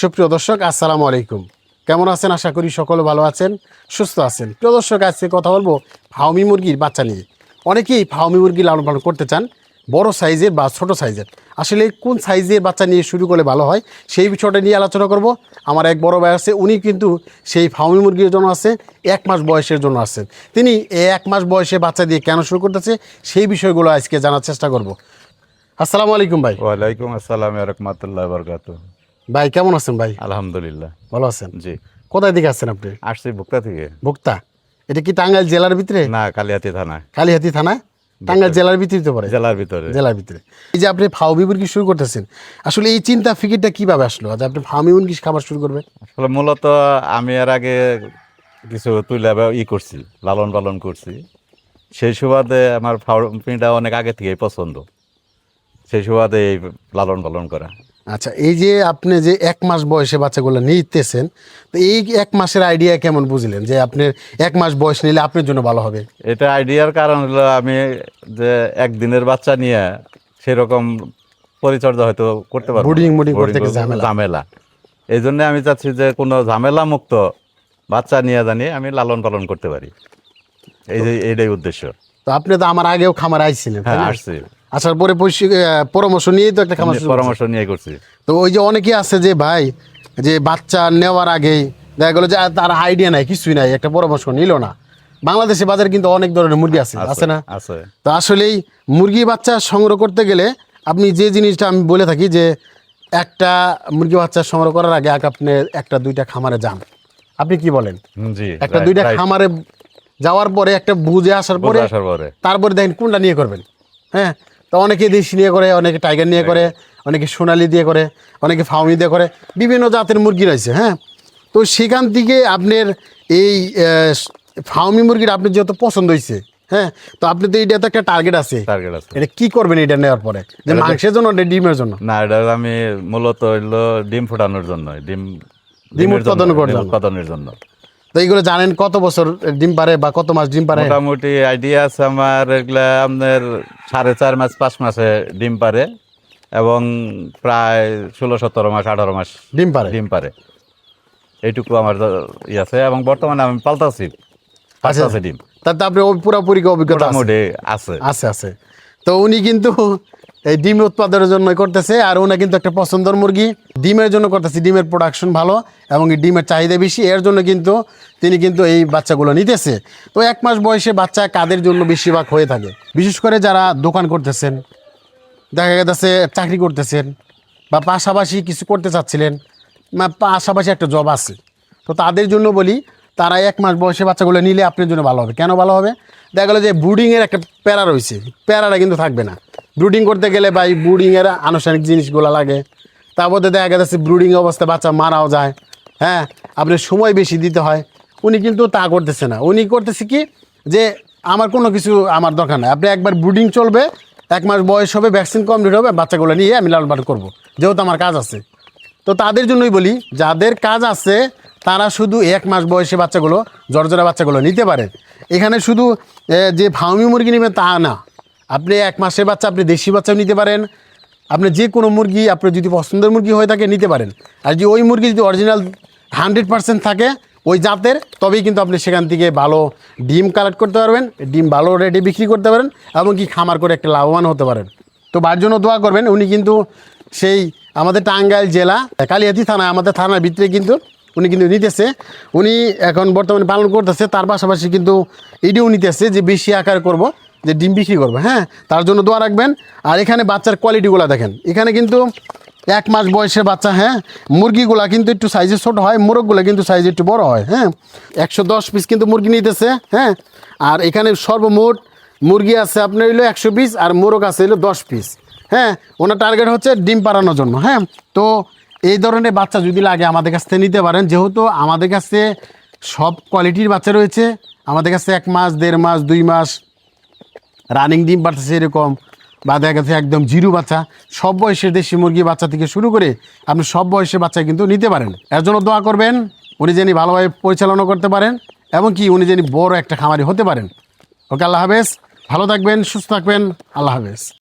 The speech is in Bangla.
সুপ্রিয় দর্শক, আসসালামু আলাইকুম। কেমন আছেন? আশা করি সকলে ভালো আছেন, সুস্থ আছেন। প্রিয় দর্শক, আজকে কথা বলব ফাউমি মুরগির বাচ্চা নিয়ে। অনেকেই ফাউমি মুরগি লালন পালন করতে চান, বড় সাইজের বা ছোট সাইজের। আসলে কোন সাইজের বাচ্চা নিয়ে শুরু করলে ভালো হয়, সেই বিষয়টা নিয়ে আলোচনা করব। আমার এক বড় ভাই আছে, উনি কিন্তু সেই ফাউমি মুরগির জন্য আছে, এক মাস বয়সের জন্য আছেন তিনি এক মাস বয়সে বাচ্চা দিয়ে কেন শুরু করতেছে, সেই বিষয়গুলো আজকে জানার চেষ্টা করব। আসসালামু আলাইকুম ভাই। ওয়ালাইকুম আসসালাম রহমতুল্লাহ বরকাত ভাই কেমন আছেন ভাই? আলহামদুলিল্লাহ। ভালো আছেন? জি। কোথায় দিকে আসছেন আপনি? আসছি ভুক্তা থেকে। ভোক্তা? এটা কি টাঙ্গাইল জেলার ভিতরে? না কালিয়াতি থানা। কালিহাতি থানা? টাঙ্গাইল জেলার ভিতরে তো পড়ে? জেলার ভিতরে। জেলার ভিতরে। এই যে আপনি ফাউমি মুরগি শুরু করতেছেন? আসলে এই চিন্তা ফিকিরটা কীভাবে আসলো? যে আপনি ফাউমি মুরগি খাবার শুরু করবেন? আসলে মূলত আমি এর আগে কিছু তুলে বা ই করছি লালন পালন করছি। সেই সুবাদে আমার ফাউমিটা অনেক আগে থেকেই পছন্দ। সেই সুবাদে এই লালন পালন করা। আচ্ছা এই যে আপনি যে এক মাস বয়সে বাচ্চাগুলো নিতেছেন তো এই এক মাসের আইডিয়া কেমন বুঝলেন যে আপনার এক মাস বয়স নিলে আপনার জন্য ভালো হবে এটা আইডিয়ার কারণ হলো আমি যে একদিনের বাচ্চা নিয়ে সেরকম পরিচর্যা হয়তো করতে পারব। Brooding, করতে ঝামেলা। ঝামেলা এই জন্য আমি চাচ্ছি যে কোনো ঝামেলা মুক্ত বাচ্চা নিয়ে জানিয়ে আমি লালন পালন করতে পারি এই যে এইটাই উদ্দেশ্য তো আপনি তো আমার আগেও খামার আইছিলেন হ্যাঁ? আসছি আসার পরে পরামর্শ নিয়েই তো একটা খামার পরামর্শ নিয়ে করছি। তো ওই যে অনেকে আছে যে ভাই যে বাচ্চা নেওয়ার আগেই দেখা গেলো যে তার আইডিয়া নাই কিছুই নাই একটা পরামর্শ নিল না। বাংলাদেশে বাজারে কিন্তু অনেক ধরনের মুরগি আছে আছে না? তো আসলেই মুরগি বাচ্চা সংগ্রহ করতে গেলে আপনি যে জিনিসটা আমি বলে থাকি যে একটা মুরগি বাচ্চা সংগ্রহ করার আগে আগে আপনি একটা দুইটা খামারে যান। আপনি কি বলেন? একটা দুইটা খামারে যাওয়ার পরে একটা বুঝে আসার পরে। তারপরে দেখেন কোনটা নিয়ে করবেন। হ্যাঁ? তো অনেকে দেশি নিয়ে করে অনেকে টাইগার নিয়ে করে অনেকে সোনালি দিয়ে করে অনেকে ফাউমি দিয়ে করে বিভিন্ন জাতের মুরগি রয়েছে হ্যাঁ? তো সেখান থেকে আপনার এই ফাউমি মুরগির আপনি যেহেতু পছন্দ হয়েছে হ্যাঁ? তো আপনি তো এইটা তো একটা টার্গেট আছে। টার্গেট আছে। এটা কি করবেন এটা নেওয়ার পরে? যে মাংসের জন্য না ডিমের জন্য? না এটা আমি মূলত হইল ডিম ফোটানোর জন্য ডিম ডিম উৎপাদন। উৎপাদনের জন্য। তো এইগুলো জানেন কত বছর ডিম পারে বা কত মাস ডিম পারে? মোটামুটি আইডিয়া আছে আমার এগুলা আপনার সাড়ে চার মাস পাঁচ মাসে ডিম পারে এবং প্রায় ষোলো সতেরো মাস আঠারো মাস ডিম পারে? ডিম পারে। এইটুকু আমার দ- ই আছে এবং বর্তমানে আমি পাল্টাছি আচ্ছা। আছে ডিম। তাতে আপনি পুরোপুরি অভিজ্ঞতা? মোটামুটি আছে। আছে আছে। তো উনি কিন্তু এই ডিম উৎপাদনের জন্য করতেছে, আর উনি কিন্তু একটা পছন্দের মুরগি। ডিমের জন্য করতেছে, ডিমের প্রোডাকশন ভালো এবং এই ডিমের চাহিদা বেশি। এর জন্য কিন্তু তিনি কিন্তু এই বাচ্চাগুলো নিতেছে। তো এক মাস বয়সে বাচ্চা কাদের জন্য বেশিরভাগ হয়ে থাকে? বিশেষ করে যারা দোকান করতেছেন, দেখা গেছে চাকরি করতেছেন বা পাশাপাশি কিছু করতে চাচ্ছিলেন পাশাপাশি একটা জব আছে। তো তাদের জন্য বলি, তারা এক মাস বয়সে বাচ্চাগুলো নিলে আপনার জন্য ভালো হবে। কেন ভালো হবে? দেখা গেলো যে ব্রুডিংয়ের একটা প্যারা রয়েছে। প্যারাটা কিন্তু থাকবে না। ব্রুডিং করতে গেলে ভাই ব্রুডিংয়ের আনুষ্ঠানিক জিনিসগুলো লাগে। তারপর দেখা যাচ্ছে ব্রুডিং অবস্থায় বাচ্চা মারাও যায়। হ্যাঁ আপনার সময় বেশি দিতে হয়। উনি কিন্তু তা করতেছে না। উনি করতেছে কি যে, আমার কোনো কিছু আমার দরকার নাই। আপনি একবার ব্রুডিং চলবে, এক মাস বয়স হবে ভ্যাকসিন কমপ্লিট হবে, বাচ্চাগুলো নিয়ে আমি লালন পালন করব। যেহেতু আমার কাজ আছে। তো তাদের জন্যই বলি, যাদের কাজ আছে, তারা শুধু এক মাস বয়সে বাচ্চাগুলো, জর্জরা বাচ্চাগুলো নিতে পারে। এখানে শুধু যে ফাউমি মুরগি নেবেন তা না। আপনি এক মাসের বাচ্চা, আপনি দেশি বাচ্চাও নিতে পারেন। আপনি যে কোনো মুরগি আপনি যদি পছন্দের মুরগি হয়ে থাকে, নিতে পারেন। আর যদি ওই মুরগি যদি অরিজিনাল হান্ড্রেড পার্সেন্ট থাকে, ওই জাতের, তবেই কিন্তু আপনি সেখান থেকে ভালো ডিম কালেক্ট করতে পারবেন, ডিম ভালো রেটে বিক্রি করতে পারেন, এমনকি খামার করে একটা লাভবান হতে পারেন। তো বার জন্য দোয়া করবেন, উনি কিন্তু সেই আমাদের টাঙ্গাইল জেলা, কালিয়াতি থানা, আমাদের থানার ভিতরে কিন্তু উনি কিন্তু নিতেছে। উনি এখন বর্তমানে পালন করতেছে, তার পাশাপাশি কিন্তু এটিও নিতেছে যে বেশি আকার করব। যে ডিম বিক্রি করবে হ্যাঁ? তার জন্য দোয়া রাখবেন। আর এখানে বাচ্চার কোয়ালিটিগুলো দেখেন। এখানে কিন্তু এক মাস বয়সের বাচ্চা হ্যাঁ? মুরগিগুলা কিন্তু একটু সাইজে ছোট হয়, মোরগগুলো কিন্তু সাইজে একটু বড় হয় হ্যাঁ? একশো দশ পিস কিন্তু মুরগি নিতেছে হ্যাঁ? আর এখানে সর্বমোট মুরগি আছে আপনার হইল একশো পিস আর মোরগ আছে হইল দশ পিস হ্যাঁ? ওনার টার্গেট হচ্ছে ডিম পাড়ানোর জন্য হ্যাঁ? তো এই ধরনের বাচ্চা যদি লাগে আমাদের কাছ থেকে নিতে পারেন। যেহেতু আমাদের কাছে সব কোয়ালিটির বাচ্চা রয়েছে, আমাদের কাছে এক মাস, দেড় মাস, দুই মাস রানিং ডিম পারতেছে এরকম, বা দেখা গেছে একদম জিরু বাচ্চা, সব বয়সের দেশি মুরগি বাচ্চা থেকে শুরু করে আপনি সব বয়সের বাচ্চা কিন্তু নিতে পারেন। এর জন্য দোয়া করবেন, উনি যেন ভালোভাবে পরিচালনা করতে পারেন, এবং কি উনি যেন বড় একটা খামারি হতে পারেন। ওকে, আল্লাহ হাফেজ। ভালো থাকবেন, সুস্থ থাকবেন, আল্লাহ হাফেজ।